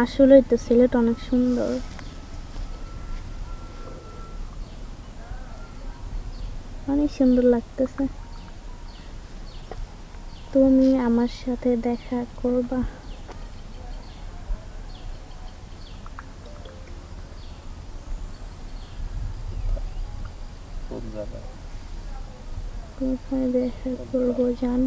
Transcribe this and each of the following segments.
আসলেই তো সিলেট অনেক সুন্দর। অনেক সুন্দর লাগতেছে। তুমি আমার সাথে দেখা করবা। কোথায় দেখা করব জান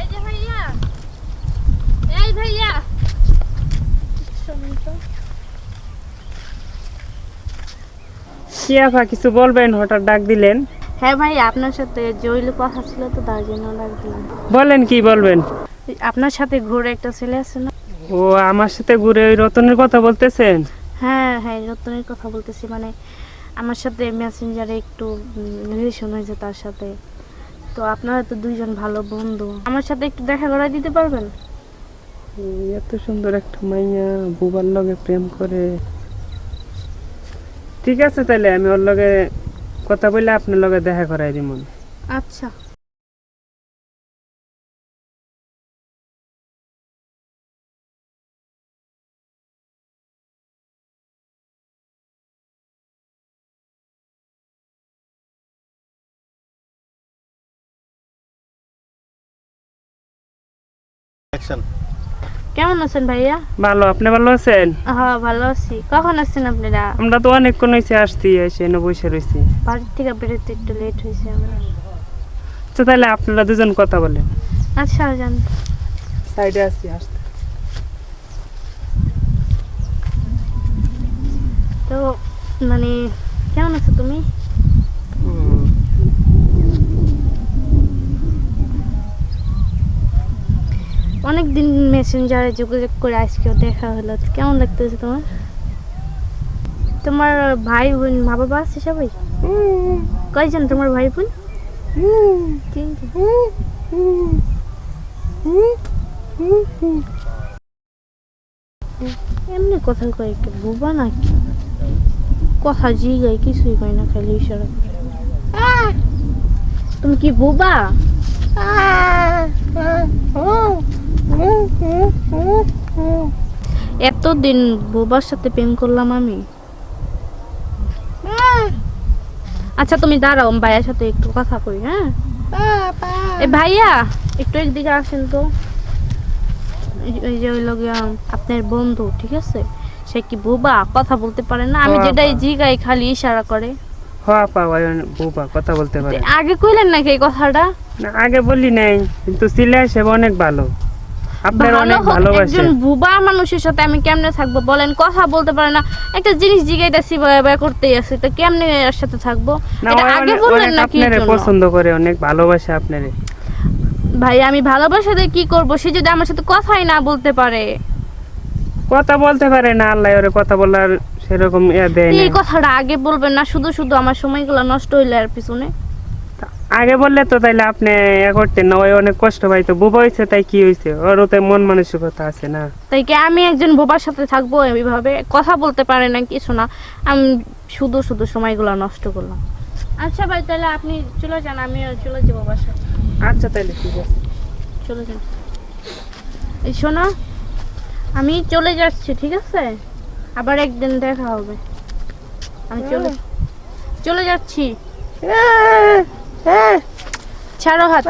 এই যে ভাইয়া এই ভাইয়া শিয়াফা কিছু বলবেন? হঠাৎ ডাক দিলেন। হ্যাঁ ভাই আপনার সাথে জইল কথা ছিল তো তার জন্য ডাকলাম বলেন কি বলবেন? আপনার সাথে ঘুরে একটা ছেলে আছে না? ও আমার সাথে ঘুরে ওই রতনের কথা বলতেছেন? হ্যাঁ হ্যাঁ রতনের কথা বলতেছি মানে আমার সাথে মেসেঞ্জারে একটু রিলেশন হয়েছে তার সাথে। তো আপনারা তো দুইজন ভালো বন্ধু। আমার সাথে একটু দেখা করাই দিতে পারবেন? এত সুন্দর একটা মাইয়া বুবার লগে প্রেম করে। ঠিক আছে তাহলে আমি ওর লগে কথা বলে আপনার লগে দেখা করাই দিব। আচ্ছা। অ্যাকশন কেমন আছেন ভাইয়া? ভালো আপনি ভালো আছেন? হ্যাঁ ভালো আছি। কখন আসছেন আপনারা? আমরা তো অনেকক্ষণ হয়েছে আসছি এসে এনে বসে রয়েছি বাড়ির থেকে বেরোতে একটু লেট হয়েছে আমার তো তাহলে আপনারা দুজন কথা বলেন। আচ্ছা জান সাইডে আসছি আসতে। তো মানে কেমন আছো তুমি? অনেক দিন মেসেঞ্জারে যোগাযোগ করে আজকেও দেখা হলো। কেমন লাগতেছে তোমার? তোমার ভাই বোন মা বাবা আছে সবাই? কয়জন তোমার ভাই বোন। এমনি কথা কয় একটু বোবা নাকি? কথা জিগাই কিছুই কয় না খালি ইশারা। তুমি কি বোবা? এতদিন বোবার সাথে প্রেম করলাম আমি। আচ্ছা তুমি দাঁড়াও ভাইয়ার সাথে একটু কথা কই হ্যাঁ? এ ভাইয়া একটু একদিকে আসেন তো। এই- যে ওই লগে আপনার বন্ধু ঠিক আছে? সে কি বোবা? কথা বলতে পারে না। আমি বাবা। যেটাই জিগাই খালি ইশারা করে। হওয়া পাওয়া বুবা কথা বলতে পারে। আগে কইলেন নাকি এই কথাটা? না, আগে বলি নাই কিন্তু সিলে হিসেবে অনেক ভালো। আপনার অনেক হোক, ভালোবাসে একজন বুবা মানুষের সাথে আমি কেমনে থাকব বলেন? কথা বলতে পারে না। একটা জিনিস জিগাইতেছি ব্যয় করতেই আছে তো কেমনে এর সাথে থাকব? এটা আগে বললেন না কি আপনারে পছন্দ করে অনেক ভালোবাসে আপনারে। ভাই আমি ভালোবাসা দিয়ে কি করব? সে যদি আমার সাথে কথাই না বলতে পারে। কথা বলতে পারে না আল্লাহ ওরে কথা বলার সেরকম ইয়া দেয় এই কথাটা আগে বলবেন না শুধু শুধু আমার সময়গুলো নষ্ট হইলে আর পিছনে। আগে বললে তো তাইলে আপনি ইয়া করতেন না ওই অনেক কষ্ট পাইতো। বুবা হয়েছে তাই কি হয়েছে ওরও ওতে মন মানসিকতা আছে না। তাই কি আমি একজন বোবার সাথে থাকব এইভাবে কথা বলতে পারে না কিছু না। আমি শুধু শুধু সময়গুলো নষ্ট করলাম। আচ্ছা ভাই তাহলে আপনি চলে যান আমি চলে যাব বাসায়। আচ্ছা তাইলে ঠিক আছে। চলে যান। এই শোনো আমি চলে যাচ্ছি ঠিক আছে? আবার একদিন দেখা হবে। আমি চলে চলে যাচ্ছি। ছাড়ো হাত